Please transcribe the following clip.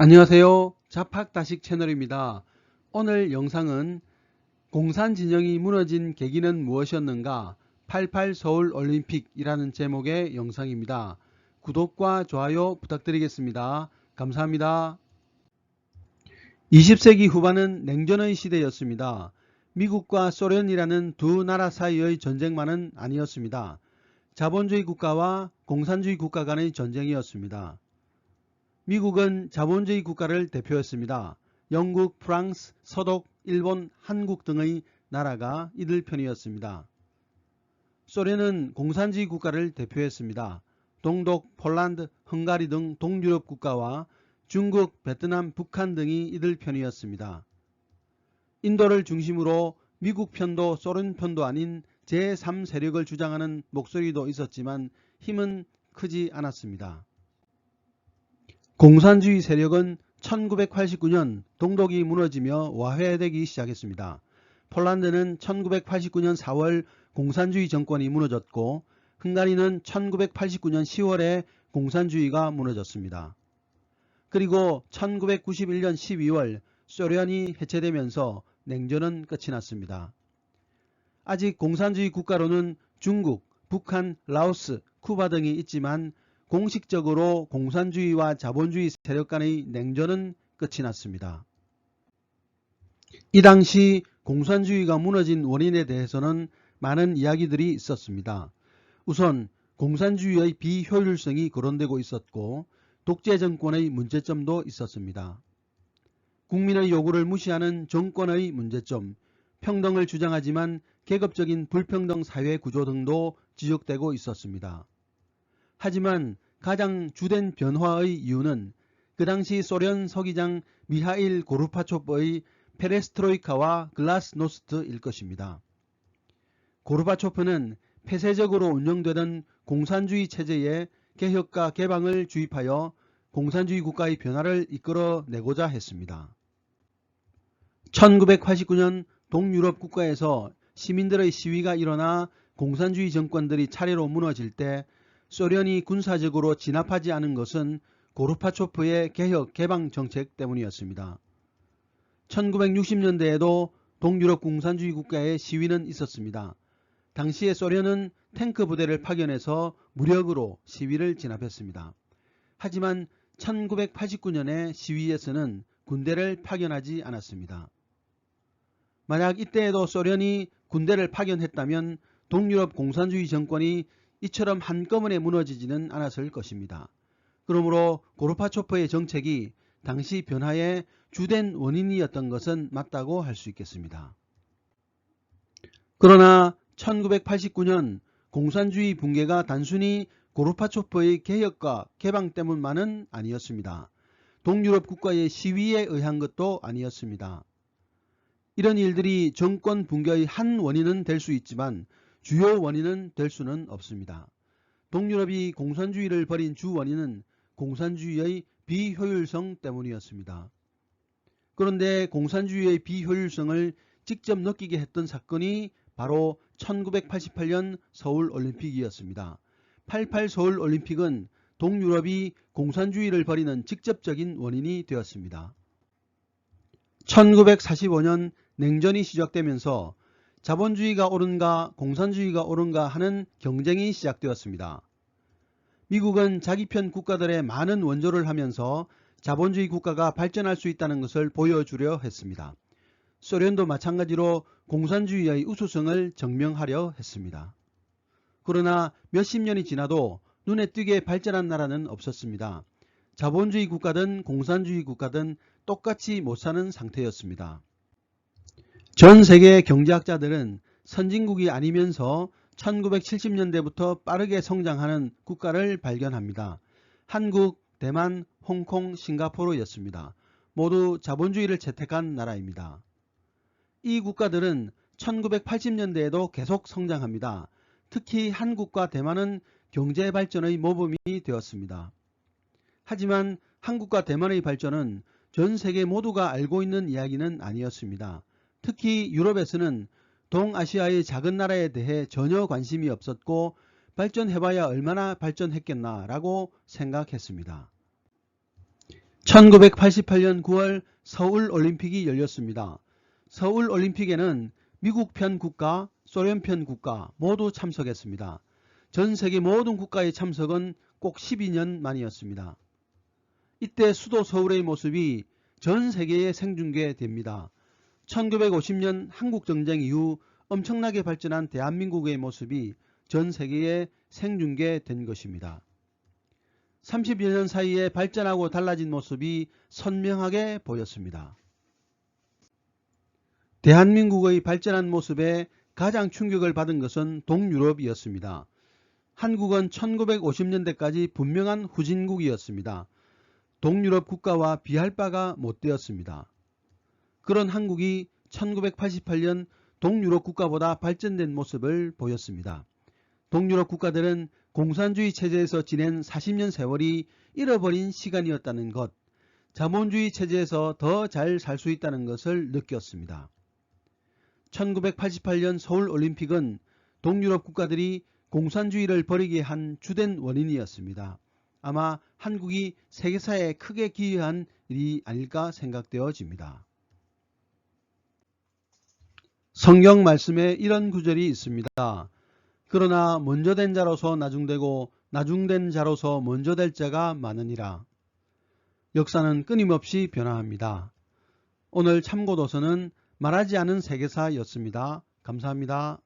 안녕하세요. 자팍다식 채널입니다. 오늘 영상은 공산 진영이 무너진 계기는 무엇이었는가 88 서울 올림픽이라는 제목의 영상입니다. 구독과 좋아요 부탁드리겠습니다. 감사합니다. 20세기 후반은 냉전의 시대였습니다. 미국과 소련이라는 두 나라 사이의 전쟁만은 아니었습니다. 자본주의 국가와 공산주의 국가 간의 전쟁이었습니다. 미국은 자본주의 국가를 대표했습니다. 영국, 프랑스, 서독, 일본, 한국 등의 나라가 이들 편이었습니다. 소련은 공산주의 국가를 대표했습니다. 동독, 폴란드, 헝가리 등 동유럽 국가와 중국, 베트남, 북한 등이 이들 편이었습니다. 인도를 중심으로 미국 편도 소련 편도 아닌 제3세력을 주장하는 목소리도 있었지만 힘은 크지 않았습니다. 공산주의 세력은 1989년 동독이 무너지며 와해되기 시작했습니다. 폴란드는 1989년 4월 공산주의 정권이 무너졌고 헝가리는 1989년 10월에 공산주의가 무너졌습니다. 그리고 1991년 12월 소련이 해체되면서 냉전은 끝이 났습니다. 아직 공산주의 국가로는 중국, 북한, 라오스, 쿠바 등이 있지만 공식적으로 공산주의와 자본주의 세력 간의 냉전은 끝이 났습니다. 이 당시 공산주의가 무너진 원인에 대해서는 많은 이야기들이 있었습니다. 우선 공산주의의 비효율성이 거론되고 있었고 독재 정권의 문제점도 있었습니다. 국민의 요구를 무시하는 정권의 문제점, 평등을 주장하지만 계급적인 불평등 사회 구조 등도 지적되고 있었습니다. 하지만 가장 주된 변화의 이유는 그 당시 소련 서기장 미하일 고르파초프의 페레스트로이카와 글라스노스트일 것입니다. 고르바초프는 폐쇄적으로 운영되던 공산주의 체제에 개혁과 개방을 주입하여 공산주의 국가의 변화를 이끌어내고자 했습니다. 1989년 동유럽 국가에서 시민들의 시위가 일어나 공산주의 정권들이 차례로 무너질 때 소련이 군사적으로 진압하지 않은 것은 고르파초프의 개혁 개방 정책 때문이었습니다. 1960년대에도 동유럽 공산주의 국가의 시위는 있었습니다. 당시에 소련은 탱크 부대를 파견해서 무력으로 시위를 진압했습니다. 하지만 1989년의 시위에서는 군대를 파견하지 않았습니다. 만약 이때에도 소련이 군대를 파견했다면 동유럽 공산주의 정권이 이처럼 한꺼번에 무너지지는 않았을 것입니다. 그러므로 고르파초프의 정책이 당시 변화의 주된 원인이었던 것은 맞다고 할 수 있겠습니다. 그러나 1989년 공산주의 붕괴가 단순히 고르파초프의 개혁과 개방 때문만은 아니었습니다. 동유럽 국가의 시위에 의한 것도 아니었습니다. 이런 일들이 정권 붕괴의 한 원인은 될 수 있지만 주요 원인은 될 수는 없습니다. 동유럽이 공산주의를 벌인 주 원인은 공산주의의 비효율성 때문이었습니다. 그런데 공산주의의 비효율성을 직접 느끼게 했던 사건이 바로 1988년 서울올림픽이었습니다. 88 서울올림픽은 동유럽이 공산주의를 벌이는 직접적인 원인이 되었습니다. 1945년 냉전이 시작되면서 자본주의가 옳은가 공산주의가 옳은가 하는 경쟁이 시작되었습니다. 미국은 자기 편 국가들의 많은 원조를 하면서 자본주의 국가가 발전할 수 있다는 것을 보여주려 했습니다. 소련도 마찬가지로 공산주의의 우수성을 증명하려 했습니다. 그러나 몇십 년이 지나도 눈에 띄게 발전한 나라는 없었습니다. 자본주의 국가든 공산주의 국가든 똑같이 못 사는 상태였습니다. 전 세계 경제학자들은 선진국이 아니면서 1970년대부터 빠르게 성장하는 국가를 발견합니다. 한국, 대만, 홍콩, 싱가포르였습니다. 모두 자본주의를 채택한 나라입니다. 이 국가들은 1980년대에도 계속 성장합니다. 특히 한국과 대만은 경제 발전의 모범이 되었습니다. 하지만 한국과 대만의 발전은 전 세계 모두가 알고 있는 이야기는 아니었습니다. 특히 유럽에서는 동아시아의 작은 나라에 대해 전혀 관심이 없었고 발전해봐야 얼마나 발전했겠나 라고 생각했습니다. 1988년 9월 서울 올림픽이 열렸습니다. 서울 올림픽에는 미국 편 국가, 소련 편 국가 모두 참석했습니다. 전 세계 모든 국가의 참석은 꼭 12년 만이었습니다. 이때 수도 서울의 모습이 전 세계에 생중계됩니다. 1950년 한국전쟁 이후 엄청나게 발전한 대한민국의 모습이 전 세계에 생중계된 것입니다. 30여 년 사이에 발전하고 달라진 모습이 선명하게 보였습니다. 대한민국의 발전한 모습에 가장 충격을 받은 것은 동유럽이었습니다. 한국은 1950년대까지 분명한 후진국이었습니다. 동유럽 국가와 비할 바가 못 되었습니다. 그런 한국이 1988년 동유럽 국가보다 발전된 모습을 보였습니다. 동유럽 국가들은 공산주의 체제에서 지낸 40년 세월이 잃어버린 시간이었다는 것, 자본주의 체제에서 더 잘 살 수 있다는 것을 느꼈습니다. 1988년 서울올림픽은 동유럽 국가들이 공산주의를 버리게 한 주된 원인이었습니다. 아마 한국이 세계사에 크게 기여한 일이 아닐까 생각되어집니다. 성경 말씀에 이런 구절이 있습니다. 그러나 먼저 된 자로서 나중되고 나중된 자로서 먼저 될 자가 많으니라. 역사는 끊임없이 변화합니다. 오늘 참고도서는 말하지 않은 세계사였습니다. 감사합니다.